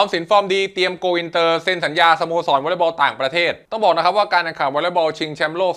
อมสินฟอร์มดีเตรียมโกอินเตอร์เซ็นสัญญาสโมสรวอลเลย์บอลต่างประเทศ ต้องบอกนะครับว่าการแข่งขันวอลเลย์บอลชิงแชมป์โลก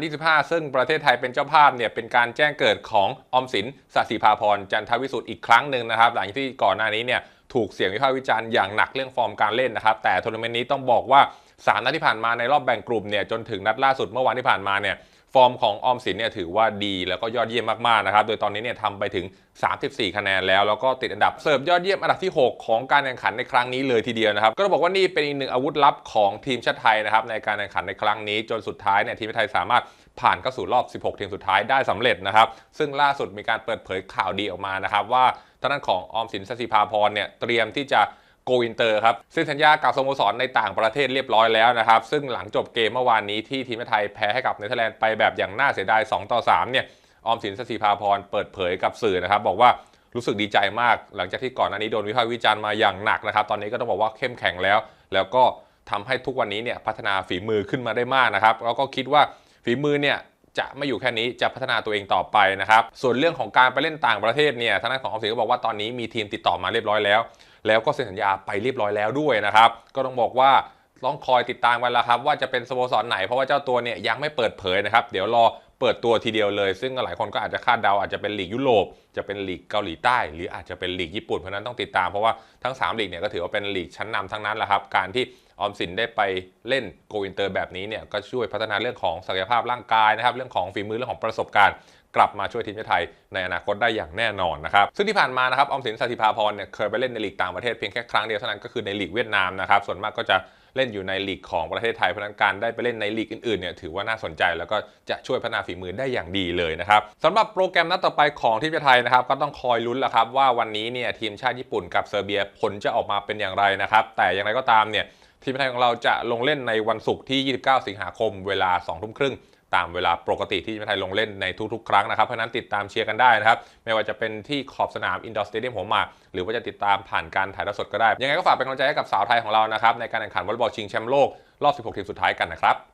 2025 ซึ่งประเทศไทยเป็นเจ้าภาพเนี่ยเป็นการแจ้งเกิดของออมสินสศิภาพรจันทวิสุทธิ์อีกครั้งหนึ่งนะครับ หลังที่ก่อนหน้านี้เนี่ยถูกเสียงวิพากษ์วิจารณ์อย่างหนักเรื่องฟอร์มการเล่นนะครับ แต่ทัวร์นาเมนต์นี้ต้องบอกว่าสามนัดที่ผ่านมาในรอบแบ่งกลุ่มเนี่ยจนถึงนัดล่าสุดเมื่อวานที่ผ่านมาเนี่ย ฟอร์มของออมสินเนี่ยถือว่าดีแล้วก็ยอดเยี่ยมมากๆนะครับ โดยตอนนี้เนี่ยทำไปถึง 34 คะแนนแล้ว แล้วก็ติดอันดับเสิร์ฟยอดเยี่ยมอันดับที่ 6 ของการแข่งขันในครั้งนี้เลยทีเดียวนะครับ ก็ต้องบอกว่านี่เป็นอีกหนึ่งอาวุธลับของทีมชาติไทยนะครับในการแข่งขันในครั้งนี้ จนสุดท้ายเนี่ยทีมชาติไทยสามารถผ่านเข้าสู่รอบ 16 ทีมสุดท้ายได้สำเร็จนะครับ ซึ่งล่าสุดมีการเปิดเผยข่าวดีออกมานะครับว่าทางด้านของออมสินสศิภาพรเนี่ยเตรียมที่จะ โกอินเตอร์ครับเซึ่งสัญญากับสโมสรในต่างประเทศเรียบร้อยแล้วนะครับ ซึ่งหลังจบเกมเมื่อวานนี้ที่ทีมไทยแพ้ให้กับเนเธอร์แลนด์ไปแบบอย่างน่าเสียดาย 2 ต่อ 3 เนี่ย ออมสินสศิภาพรเปิดเผยกับสื่อนะครับ บอกว่ารู้สึกดีใจมาก หลังจากที่ก่อนหน้านี้โดนวิพากษ์วิจารณ์มาอย่างหนักนะครับ ตอนนี้ก็ต้องบอกว่าเข้มแข็งแล้ว แล้วก็ทำให้ทุกวันนี้เนี่ยพัฒนาฝีมือขึ้นมาได้มากนะครับแล้วก็คิดว่าฝีมือเนี่ย จะไม่อยู่แค่นี้จะพัฒนาตัวเองต่อไปนะครับ ส่วนเรื่องของการไปเล่นต่างประเทศเนี่ยทางด้านของออมสินก็บอกว่าตอนนี้มีทีมติดต่อมาเรียบร้อยแล้ว แล้วก็เซ็นสัญญาไปเรียบร้อยแล้วด้วยนะครับ ก็ต้องบอกว่า ต้องคอยติดตามกันแล้วครับ ว่าจะเป็นสโมสรไหนเพราะว่าเจ้าตัวเนี่ยยังไม่เปิดเผยนะครับ เดี๋ยวรอเปิดตัวทีเดียวเลย ซึ่งหลายคนก็อาจจะคาดเดาอาจจะเป็นลีกยุโรปจะเป็นลีกเกาหลีใต้ หรืออาจจะเป็นลีกญี่ปุ่นเพราะนั้นต้องติดตามเพราะว่าทั้ง3ลีกเนี่ยก็ถือว่าเป็นลีกชั้นนำทั้งนั้นแหละครับ การที่ออมสินได้ไปเล่นโกอินเตอร์แบบนี้เนี่ยก็ช่วยพัฒนาเรื่องของศักยภาพร่างกายนะครับเรื่องของฝีมือเรื่องของประสบการณ์กลับมาช่วยทีมชาติไทยในอนาคตได้อย่างแน่นอนนะครับซึ่งที่ผ่านมานะครับออมสินสถิภาพรเนี่ยเคยไปเล่นในลีกต่างประเทศเพียงแค่ครั้งเดียวเท่านั้นก็คือในลีกเวียดนามนะครับส่วนมากก็จะ เล่นอยู่ในลีกของประเทศไทยเพราะนั้นการได้ไปเล่นในลีกอื่นๆเนี่ยถือว่าน่าสนใจแล้วก็จะช่วยพัฒนาฝีมือได้อย่างดีเลยนะครับสำหรับโปรแกรมนัดต่อไปของทีมชาติไทยนะครับก็ต้องคอยลุ้นแล้วครับว่าวันนี้เนี่ยทีมชาติญี่ปุ่นกับเซอร์เบียผลจะออกมาเป็นอย่างไรนะครับแต่อย่างไรก็ตามเนี่ยทีมไทยของเราจะลงเล่นในวันศุกร์ที่ 29 สิงหาคม เวลา 2 ทุ่มครึ่ง ตามเวลาปกติที่ทีมไทยลงเล่นในทุกๆ ครั้งนะครับ เพราะฉะนั้นติดตามเชียร์กันได้นะครับ ไม่ว่าจะเป็นที่ขอบสนามอินดอร์สเตเดียมหัวหมากหรือว่าจะติดตามผ่านการถ่ายทอดสดก็ได้ ยังไงก็ฝากเป็นกำลังใจให้กับสาวไทยของเรานะครับในการแข่งขันวอลเลย์บอลชิงแชมป์โลกรอบ 16 ทีมสุดท้ายกันนะครับ